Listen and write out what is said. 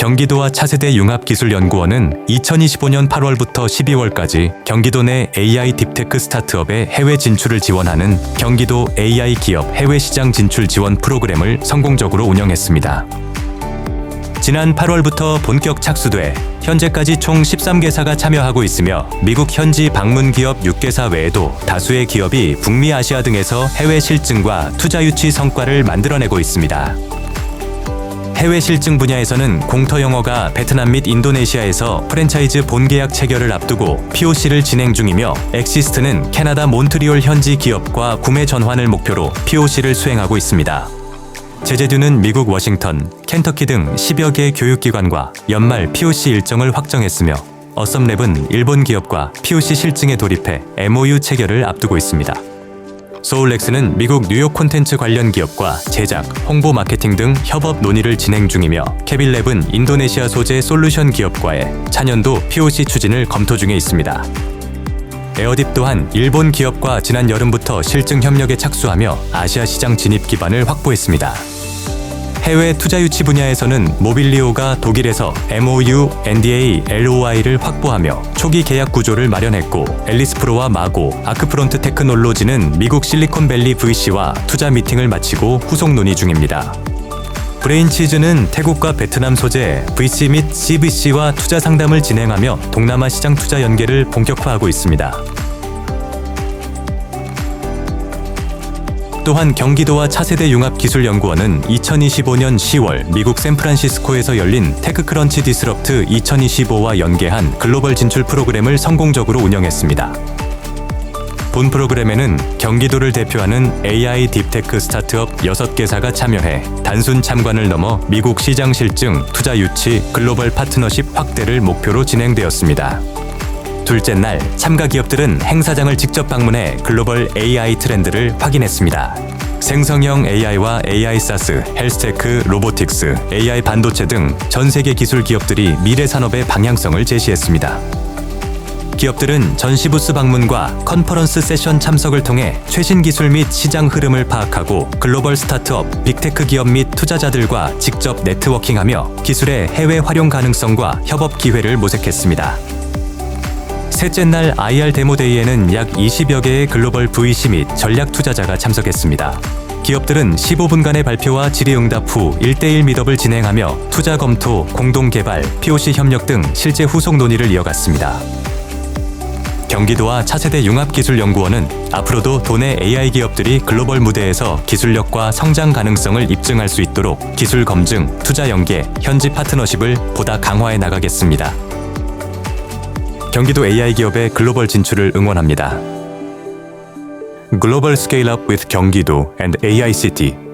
경기도와 차세대 융합기술연구원은 2025년 8월부터 12월까지 경기도 내 AI 딥테크 스타트업의 해외 진출을 지원하는 경기도 AI 기업 해외 시장 진출 지원 프로그램을 성공적으로 운영했습니다. 지난 8월부터 본격 착수돼 현재까지 총 13개사가 참여하고 있으며 미국 현지 방문 기업 6개사 외에도 다수의 기업이 북미 아시아 등에서 해외 실증과 투자 유치 성과를 만들어내고 있습니다. 해외 실증 분야에서는 공터 영어가 베트남 및 인도네시아에서 프랜차이즈 본계약 체결을 앞두고 POC를 진행 중이며 엑시스트는 캐나다 몬트리올 현지 기업과 구매 전환을 목표로 POC를 수행하고 있습니다. 제재두는 미국 워싱턴, 켄터키 등 10여 개 교육기관과 연말 POC 일정을 확정했으며 어썸랩은 일본 기업과 POC 실증에 돌입해 MOU 체결을 앞두고 있습니다. 소울렉스는 미국 뉴욕 콘텐츠 관련 기업과 제작, 홍보 마케팅 등 협업 논의를 진행 중이며 케빌랩은 인도네시아 소재 솔루션 기업과의 차년도 POC 추진을 검토 중에 있습니다. 에어딥 또한 일본 기업과 지난 여름부터 실증 협력에 착수하며 아시아 시장 진입 기반을 확보했습니다. 해외 투자 유치 분야에서는 모빌리오가 독일에서 MOU, NDA, LOI를 확보하며 초기 계약 구조를 마련했고 앨리스프로와 마고, 아크프론트 테크놀로지는 미국 실리콘밸리 VC와 투자 미팅을 마치고 후속 논의 중입니다. 브레인치즈는 태국과 베트남 소재 VC 및 CVC와 투자 상담을 진행하며 동남아 시장 투자 연계를 본격화하고 있습니다. 또한 경기도와 차세대 융합기술연구원은 2025년 10월 미국 샌프란시스코에서 열린 테크크런치 디스럽트 2025와 연계한 글로벌 진출 프로그램을 성공적으로 운영했습니다. 본 프로그램에는 경기도를 대표하는 AI 딥테크 스타트업 6개사가 참여해 단순 참관을 넘어 미국 시장 실증, 투자 유치, 글로벌 파트너십 확대를 목표로 진행되었습니다. 둘째 날 참가 기업들은 행사장을 직접 방문해 글로벌 AI 트렌드를 확인했습니다. 생성형 AI와 AI 사스, 헬스테크, 로보틱스, AI 반도체 등 전 세계 기술 기업들이 미래 산업의 방향성을 제시했습니다. 기업들은 전시 부스 방문과 컨퍼런스 세션 참석을 통해 최신 기술 및 시장 흐름을 파악하고 글로벌 스타트업, 빅테크 기업 및 투자자들과 직접 네트워킹하며 기술의 해외 활용 가능성과 협업 기회를 모색했습니다. 셋째 날 IR 데모데이에는 약 20여 개의 글로벌 VC 및 전략 투자자가 참석했습니다. 기업들은 15분간의 발표와 질의응답 후 1대1 미덥을 진행하며 투자 검토, 공동 개발, POC 협력 등 실제 후속 논의를 이어갔습니다. 경기도와 차세대 융합기술연구원은 앞으로도 도내 AI 기업들이 글로벌 무대에서 기술력과 성장 가능성을 입증할 수 있도록 기술 검증, 투자 연계, 현지 파트너십을 보다 강화해 나가겠습니다. 경기도 AI 기업의 글로벌 진출을 응원합니다. Global Scale Up with 경기도 and AI City